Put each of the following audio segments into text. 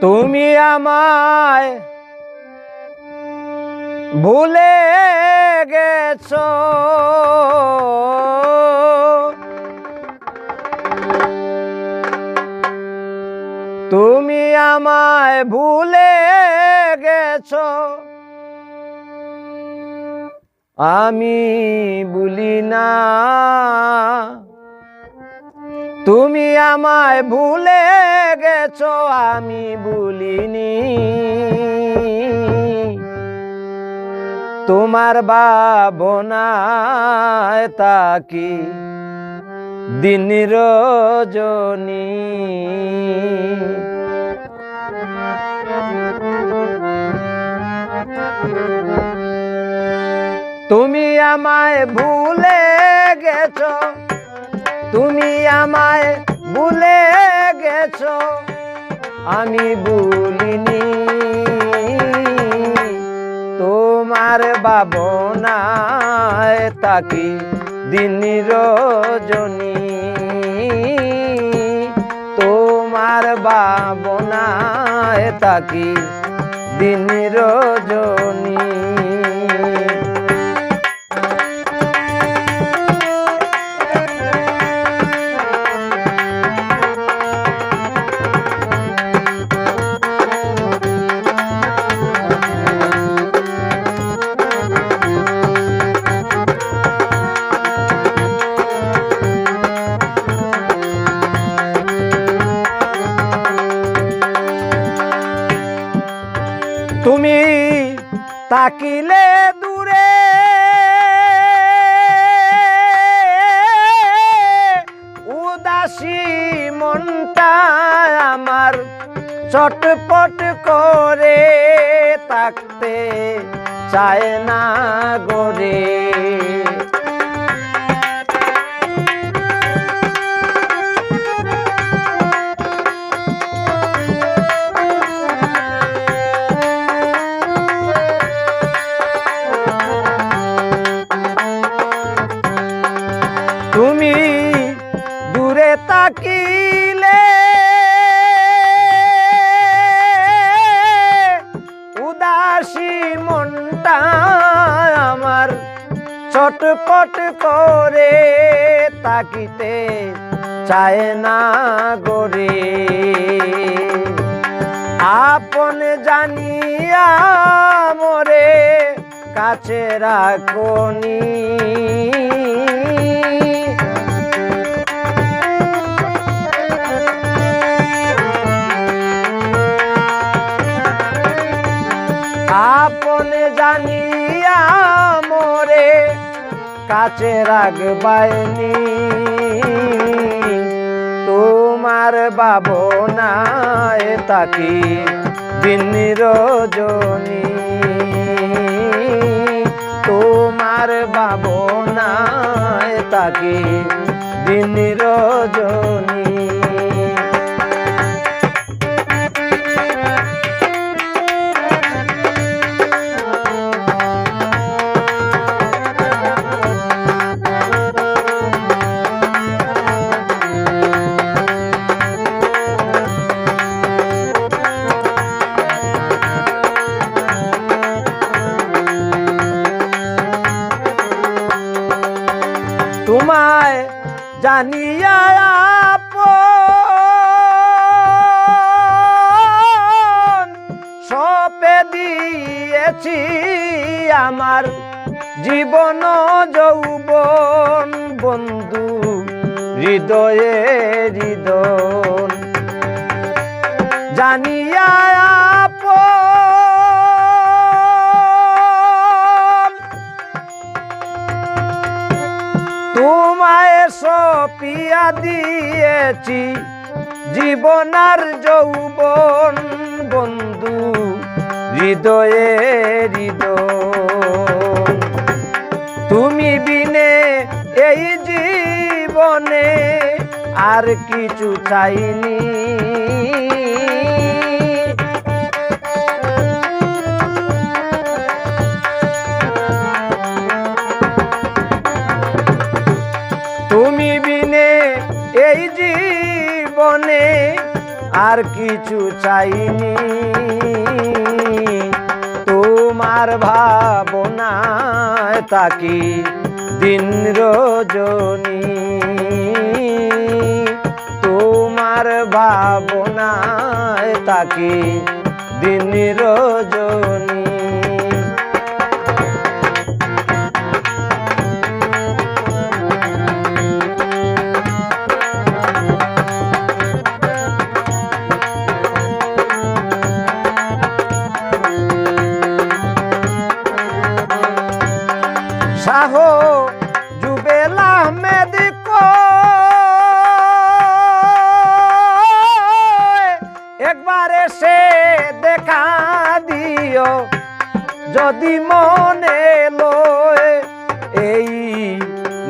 তুমি আমায় ভুলে গেছ। তুমি আমায় ভুলে গেছ। আমি ভুলি না। তুমি আমায় ভুলে গেছো, আমি ভুলিনি। তোমার বাবনায় তাকি দিন রজনী। তুমি আমায় ভুলে গেছো তুমি আমায় ভুলে গেছো, আমি ভুলিনি। তোমার বাবনায় তাকি দিন রজনী। তোমার বাবনায় তাকি দিন রজনী। তাকিলে দূরে। উদাসী মনটা আমার চটপট করে তাকতে চায় না গরে তাকিতে চায় না গরে। আপন জানিয়া মরে কাছে রাখনি। আপন জানিয়া মোরে কাছে রাখবাইনি তোমার বাবনায় তাকি দিন রজনী তোমার বাবনায় তাকি দিন রজনী তোমায় জানিয়া সপে দিয়েছি আমার জীবন যৌবন বন্ধু হৃদয়ে হৃদয় জানিয়া দিয়েছি জীবনার যৌবন বন্ধু হৃদয়ে হৃদয়। তুমি বিনে এই জীবনে আর কিছু চাইনি। জীবনে আর কিছু চাইনি। তোমার ভাবনায় তাকি দিন রজনী। তোমার ভাবনায় তাকি দিন রজনী। যদি মনে লয় এই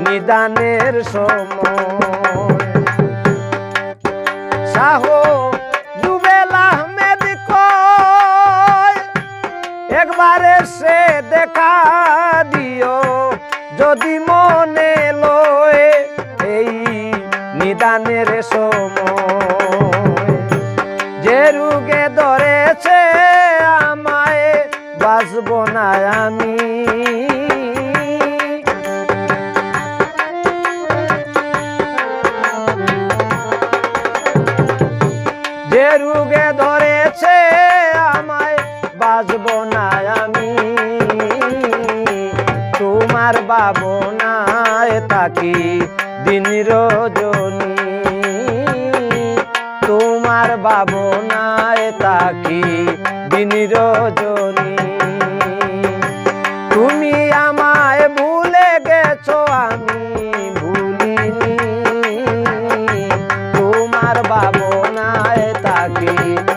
নিদানের সময়। আহমেদ কয় একবার এসে দেখা বাঁচব না আমি। যে রুগে ধরেছে আমায় বাজব না আমি। তোমার বাবনায় তাকি দিন রজনী। তোমার বাবনায় তাকি দিন রজনী। ভাবনায়